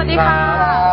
วัสดีครั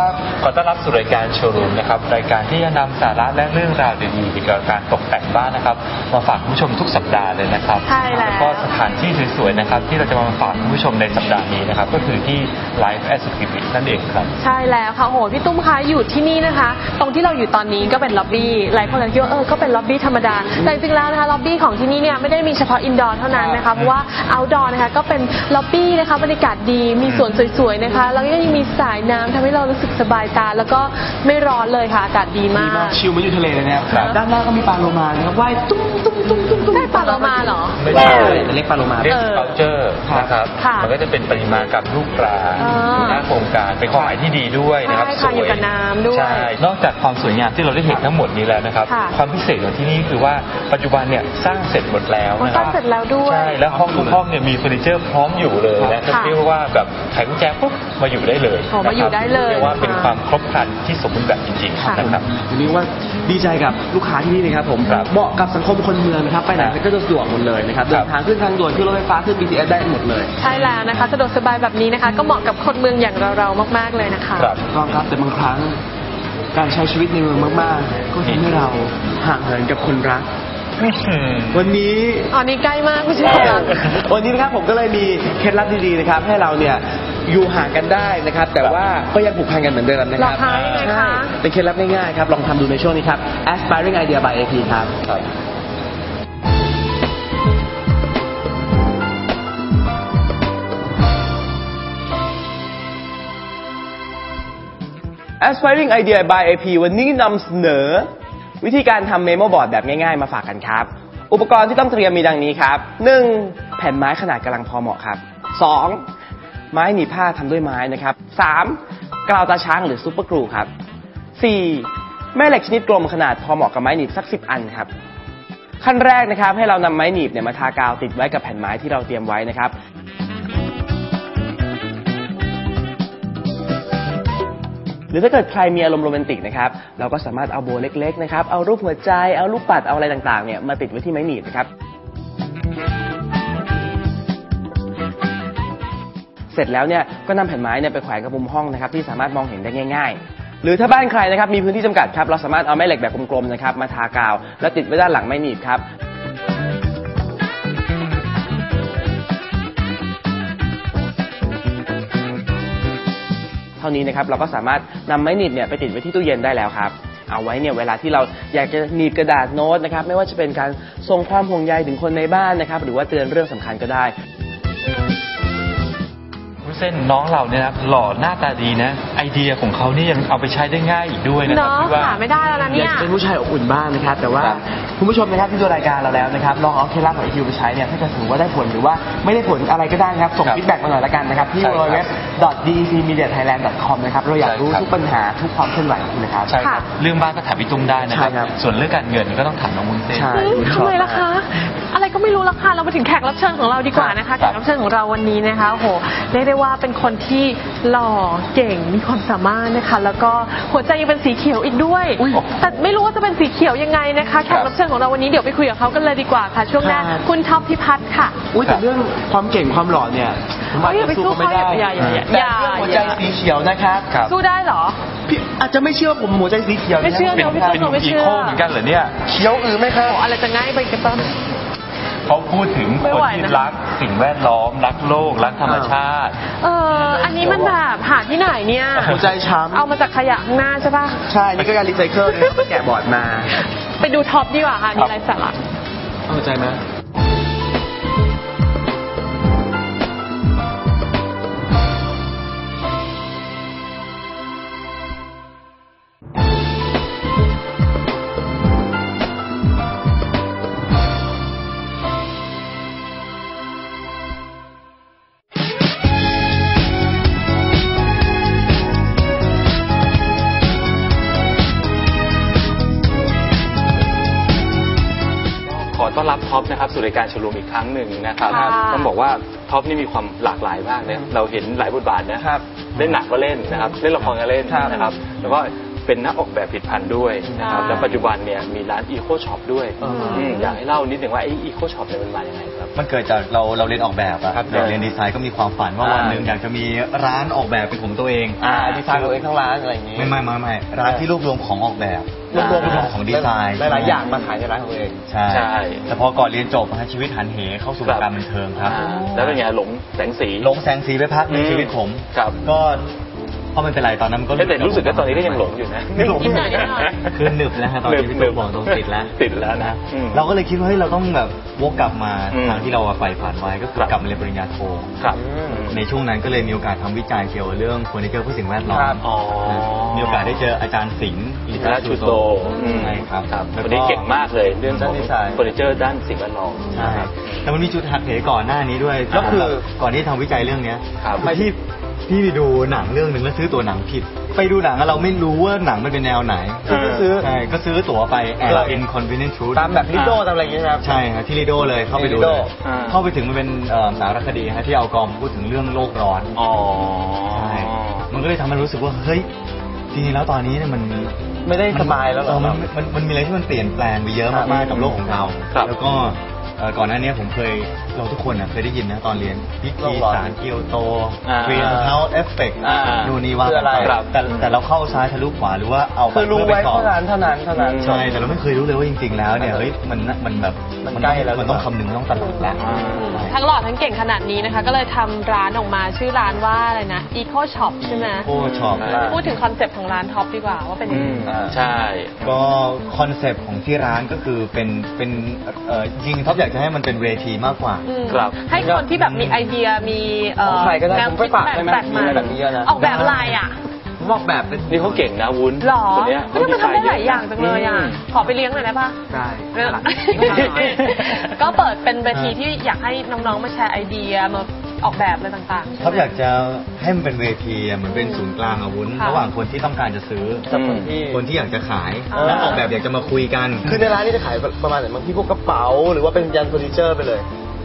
บขอต้อนรับสู่รายการโชว์รูมนะครับ รายการที่จะนำสาระและเรื่องราวดีๆในการตกแต่งบ้านนะครับ มาฝากผู้ชมทุกสัปดาห์เลยนะครับ ใช่แล้ว แล้วก็สถานที่สวยๆนะครับ ที่เราจะมาฝากผู้ชมในสัปดาห์นี้นะครับ ก็คือที่ Life a s i v i t นั่นเองครับ ใช่แล้วค่ะโหพี่ตุ้มคะอยู่ที่นี่นะคะ ตรงที่เราอยู่ตอนนี้ก็เป็นล็อบบี้หลายคนอาจจะคิดว่าเออก็เป็นล็อบบี้ธรรมดา แต่จริงๆแล้วนะคะล็อบบี้ของที่นี่เนี่ยไม่ได้มีเฉพาะอินดอร์เท่านั้นนะคะเพราะว่าเอาท์ดอร์นะคะก็เป็นล็อบบี้นะคะบรรยากาศดีมีสวนสวยๆนะคะแล้วก็ยังมีสายน้ำทำให้เรารู้สึกสบายตา แล้วก็ไม่ร้อนเลยค่ะอากาศดีมาดีมากกชิลเหมันอยู่ทะเลเลยนะครับครับ ด้านหน้าก็มีปลาโลมานะครับว่ายตุ้มตุ้มตุ้มตุ้มตุ้มได้ปลาโลมาเหรอ ไม่ใช่ เรียกปลาโลมา เรียก เออ sculpture นะครับ ค่ะมันก็จะเป็นประติมากรรมรูปปลา อ่าอยู่หน้าโครงการเป็นความหมายที่ดีด้วยนะครับใช่ค่ะอยู่กับน้ำด้วยใช่นอกจากความสวยงามที่เราได้เห็นทั้งหมดนี้แล้วนะครับ ค่ะความพิเศษของที่นี่คือว่าปัจจุบันเนี่ยสร้างเสร็จหมดแล้วอ๋อนะคสรัร้าบงเสร็จแล้วด้วยใช่แล้วห้องทุกห้องเนี่ยมีเฟอร์นิเจอร์พร้อมอยู่เลยนะค่ะเรียกว่าแบบไขกุญแจปุ๊บมาอยู่ได้เลยโอ้มาอยู่ได้เลยเรียกว่าเป็นความครบครันที่สมบูรณ์แบบจริงค่ะ ๆนะครับวันนี้ว่าดีใจกับลูกค้าที่นี่นะครับผมครับเหมาะกับสังคมคนเมืองนะครับไปไหนครับก็จะสะดวกหมดเลยนะครับคเดิรับนทางขึ้นทางด่วนขึ้นรถไฟฟ้าขึ้น BTS ได้หมดเลย ใช่แล้วนะคะ สะดวกสบายแบบนี้นะคะ ก็เหมาะกับคนเมืองอย่างเราๆมาก ๆเลยนะคะ ครับก็ครับแต่บางครั้งการใช้ชีวิตในเมืองมากๆ ก็ทำให้เราห่างเหินกับคนรัก วันนี้ อ๋อนี่ใกล้มากผู้ชมวันนี้นะครับผมก็เลยมีเคล็ดลับดีๆนะครับ ให้เราเนี่ยอยู่ห่างกันได้นะครับ แต่ว่าก็ยังผูกพันกันเหมือนเดิมนะครัเหรอคะยังไงคะใช่เป็นเคล็ดลับง่ายๆครับ ลองทำดูในช่วงนี้ครับ Aspiring Idea by AP ครับ ครับ Aspiring Idea by AP วันนี้นำเสนอ วิธีการทำเมโมบอร์ดแบบง่ายๆ มาฝากกันครับ อุปกรณ์ที่ต้องเตรียมมีดังนี้ครับ 1. แผ่นไม้ขนาดกำลังพอเหมาะครับ 2. ไม้หนีบผ้าทำด้วยไม้นะครับ 3. กาวตาช้างหรือซุปเปอร์กรูครับ 4. แม่เหล็กชนิดกลมขนาดพอเหมาะกับไม้หนีบสัก 10 อันครับ ขั้นแรกนะครับให้เรานำไม้หนีบเนี่ยมาทากาวติดไว้กับแผ่นไม้ที่เราเตรียมไว้นะครับ หรือถ้าเกิดใครมีอารมณ์โรแมนติกนะครับเราก็สามารถเอาโบเล็กๆนะครับเอารูปหัวใจเอาลูกปัดเอาอะไรต่างๆเนี่ยมาติดไว้ที่ไม้หนีบนะครับเสร็จแล้วเนี่ยก็นำแผ่นไม้เนี่ยไปแขวนกับมุมห้องนะครับที่สามารถมองเห็นได้ง่าย ๆหรือถ้าบ้านใครนะครับมีพื้นที่จำกัดครับเราสามารถเอาแม่เหล็กแบบกลมๆนะครับมาทากาว แล้วติดไว้ด้านหลังไม้หนีบครับ เท่านี้นะครับเราก็สามารถนำไม้หนีบเนี่ยไปติดไว้ที่ตู้เย็นได้แล้วครับ เอาไว้เนี่ยเวลาที่เราอยากจะหนีบกระดาษโน้ตนะครับไม่ว่าจะเป็นการส่งความห่วงใยถึงคนในบ้านนะครับหรือว่าเตือนเรื่องสำคัญก็ได้ เส้นน้องเราเนี่ยนะหล่อหน้าตาดีนะ ไอเดียของเขานี่ยังเอาไปใช้ได้ง่ายอีกด้วยนะครัเนาะพี่ว่า หาไม่ได้แล้วนะอเนี่ยายกจะเป็นผู้ชายอบอุ่นบ้างนะครับ แต่ว่าครับ คุณผู้ชมนะครับที่ดูรายการเราแล้วนะครับลองเอาเคล็ดลับของไอคิวไปใช้เนี่ยถ้าจะถือว่าได้ผลหรือว่าไม่ได้ผลอะไรก็ได้นะครับ ส่งครับฟีดแบ็กมาหน่อยละกันนะครับ ที่ ใช่ครับ www.dcmediathailand.com นะครับ เราอยากรู้ใช่ครับ ทุกปัญหาทุกความเคลื่อนไหวของคุณนะครับ ใช่ครับค่ะเรื่องบ้านก็ถามพี่ตุ้มได้นะครัใช่ครับส่วนเรื่องการเงินก็ต้องถามน้องวุ้นเส้น ใช่อืมทำไมล่ะคะอะไร ก็ไม่รู้ละค่ะเรามาถึงแขกรับเชิญของเราดีกว่านะคะคแขรับกรับเชิญของเราวันนี้นะคะโอ้โหเรียกได้ว่าเป็นคนที่หล่อเก่งมีความสามารถนะคะ แล้วก็หัวใจยังเป็นสีเขียวอีกด้วยอุ๊ยแต่ไม่รู้ว่าจะเป็นสีเขียวยังไงนะคะแขกรับเชิญของเราวันนี้เดี๋ยวไปคุยกับเขากันเลยดีกว่าค่ะ ช่วงหน้าครับคุณท็อปพิพัฒน์ค่ะอุ้ยแต่เรื่องความเก่งความหล่อเนี่ยผมว่าเอ้ยอย่าไปจะสู้เขาไม่ได้สู้เขาอย่าอย่าอย่าแต่อย่าเรื่องหัวใจสีเขียวนะครับครับสู้ได้เหรอพี่อาจจะไม่เชื่อผมหัวใจสีเขียวนะไม่เชื่อเป็นดี๋ยวพี่เป็นตุ้มไม่อีเชื่อโคเหมือนกันเหรอเนี่ยเขียวอือไหมครับโอ้อะไรจะง่ายไปกันบ้าง เขาพูดถึงไม่คนไหวที่นะรักสิ่งแวดล้อม รักโลก รักธรรมชาติ เออ อันนี้มันแบบหาที่ไหนเนี่ย หัวใจช้ำเอามาจากขยะข้างหน้าใช่ปะใช่ นี่ก็การรีไซเคิลนะครับไปแกะบอร์ดมา ไปดูท็อปดีกว่าค่ะครัมีบอะไรสาระเข้าใจไหม อนรับท็อปนะครับสู่รายการโชว์รูมอีกครั้งหนึ่งนะครับค่ะต้องบอกว่าท็อปนี่มีความหลากหลายมากเลยเราเห็นหลายบทบาทนะครับเล่นหนังก็เล่นนะครับเล่นละครก็เล่นครับ นะครับแล้วก็เป็นนักออกแบบผลิตภัณฑ์ด้วยนะครับค่ะแล้วปัจจุบันเนี่ยมีร้านอีโคช็อปด้วยอืมอืมอยากให้เล่านิดหนึ่งว่าไอ้อีโคช็อปเนี่ยมันมาอย่างไรครับ มันเกิดจากเราเราเรียนออกแบบอะครับเด็กเรียนดีไซน์ก็มีความฝันว่าอ่า วันหนึ่งอยากจะมีร้านออกแบบเป็นของตัวเองอ่าดีไซน์ตัวเองทั้งร้านอะไรอย่างงี้ ไม่ไม่ไม่ไม่ร้านที่รวบรวมของออกแบบ รวบรวมรวบรวมของดีไซน์ หลายๆอย่างมาขายในร้านของตัวเอง ใช่ใช่ แต่พอก่อนเรียนจบนะฮะชีวิตหันเหเข้าสู่วงการบันเทิงครับอ่าแล้วเป็นไงหลงแสงสี หลงแสงสีไปพักในอืมชีวิตผมครับ ก็ก็ไม่เป็นไรตอนนั้นมันก็เอ๊ะแต่รู้สึกว่าตอนนี้ก็ยังหลงอยู่นะไม่หลงนิดหน่อยนิดหน่อยคือหนึบแล้วฮะตอนนี้พี่หนึตุ๊บกบอกตรงติดแล้วติดแล้วนะอืมเราก็เลยคิดว่าเฮ้ยเราต้องแบบวกกลับมาอืมทางที่เราใฝ่ฝันไว้ก็คืครัอบกลับมาเรียนปริญญาโทครับ ในช่วงนั้นก็เลยมีโอกาสทำวิจัยเกี่ยวกับเรื่องเฟอร์นิเจอร์เพื่อสิ่งแวดล้อครัมบอ๋อมีโอกาสได้เจออาจารย์สิงห์ อินทรชูโตอืมใช่ครับครับแล้วคนนี้เก่งมากเลยเรื่องของด้านดีไซน์เฟอร์นิเจอร์ด้านสิ่งแวดล้อมใช่นะครับแต่มันมีจุดหักเหก่อนหน้านี้ด้วยก็คือแบบก่อนที่ทำวิจัยเรื่องเนี้ยครับอที่พี่ไปดูหนังเรื่องหนึ่งแล้วซื้อตั๋วหนังผิด ไปดูหนังแล้วเราไม่รู้ว่าหนังมันเป็นแนวไหนเออซื้อใช่ก็ซื้อตั๋วไปแอครับบ inconvenient truth ตามแบบลิโดตามอะไรอย่างงี้นะครับใช่ครับที่ลิโดเลยเข้าไปดูที่ Lido เลยอ่าเข้าไปถึงมันเป็นเอ่อสารคดีฮะที่เอากอมพูดถึงเรื่องโลกร้อนอ๋อใช่มันก็เลยทำให้รู้สึกว่าเฮ้ยจริงๆแล้วตอนนี้เนี่ยมัน ไม่ได้สบายแล้วเหรอเออมันมันมันมีอะไรที่มันเปลี่ยนแปลงไปเยอะมากๆกับโลกของเราครับแล้วก็ เอ่อก่อนหน้านี้ผมเคยเราทุกคนน่ะเคยได้ยินนะตอนเรียนพิโลธีกร้อนสารเกียวโตอ่าเรียนเฮาส์เอฟเฟกต์อ่านู่นนี่ว่าคืออะไรกันปครับ แต่แต่เราเข้าซ้ายทะลุขวาหรือว่าเอาคือรู้พื่ไว้ปต่อเท่านั้นเท่านั้นเท่านั้น ใช่แต่เราไม่เคยรู้เลยว่าจริง ๆ แล้วเนี่ยเฮ้ยมันมันแบบมันต้องใกล้แล้ว มันต้องคำนึงต้องตลาดแล้วอ่าทั้งหล่อทั้งเก่งขนาดนี้นะคะ ก็เลยทำร้านออกมาชื่อร้านว่าอะไรนะ Eco Shop ใช่ไหมโอ้ชอบ อ่า พูดถึงคอนเซปต์ของร้านท็อปดีกว่าว่าเป็นยัอืงไงมใช่ ก็คอนเซปต์ของที่ร้านก็คือเป็นเป็นเอ่อจริงท็อปอยากจะให้มันเป็นเวทีมากกว่า อืมครับ ให้คนที่แบบมีไอเดียมีเอ่อของใครก็ได้แนวผมไปคิดฝากแบบได้ไหมแปลกใหม่มีอะไรแบบนี้เยอะนะ ออกแบบอะไรอะผมออกแบบเป็นนี่เขาเก่งนะวุ้นหรอคนเนี้ยเฮ้ยมันทำได้หลายอย่างจังเลยอะมขอไปเลี้ยงหน่อยได้ปะได้เรื่องก็เปิดเป็นเวทีที่อยากให้น้องๆมาแชร์ไอเดียมา ออกแบบอะไรต่างๆใช่ไหมท็อปอยากจะให้มันเป็นเวทีอะเหมือนเป็นศูนย์กลางอาวุธค่ะระหว่างคนที่ต้องการจะซื้อกับคนที่ คนที่อยากจะขายอ่า และออกแบบอยากจะมาคุยกัน คือในร้านนี่จะขายประมาณไหนบางที่พวกกระเป๋า หรือว่าเป็นยันเฟอร์นิเจอร์ไปเลย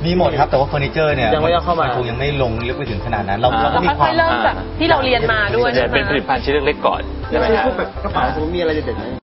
มีหมดครับแต่ว่าเฟอร์นิเจอร์เนี่ยยังไม่เอาเข้ามาคงยังไม่ลงลึกไปถึงขนาดนั้น เราอ่า เราก็เรามีควาค่อมยๆเริ่มจากที่เราเรียนมาด้วยส่วนใหญ่ใช่ไหมเป็นผลิตภัณฑ์ชิ้นเล็กๆก่อนใช่ไหมคือฮะ พวกแบบกระเป๋าสมมติมีอะไรเด็ดๆไหม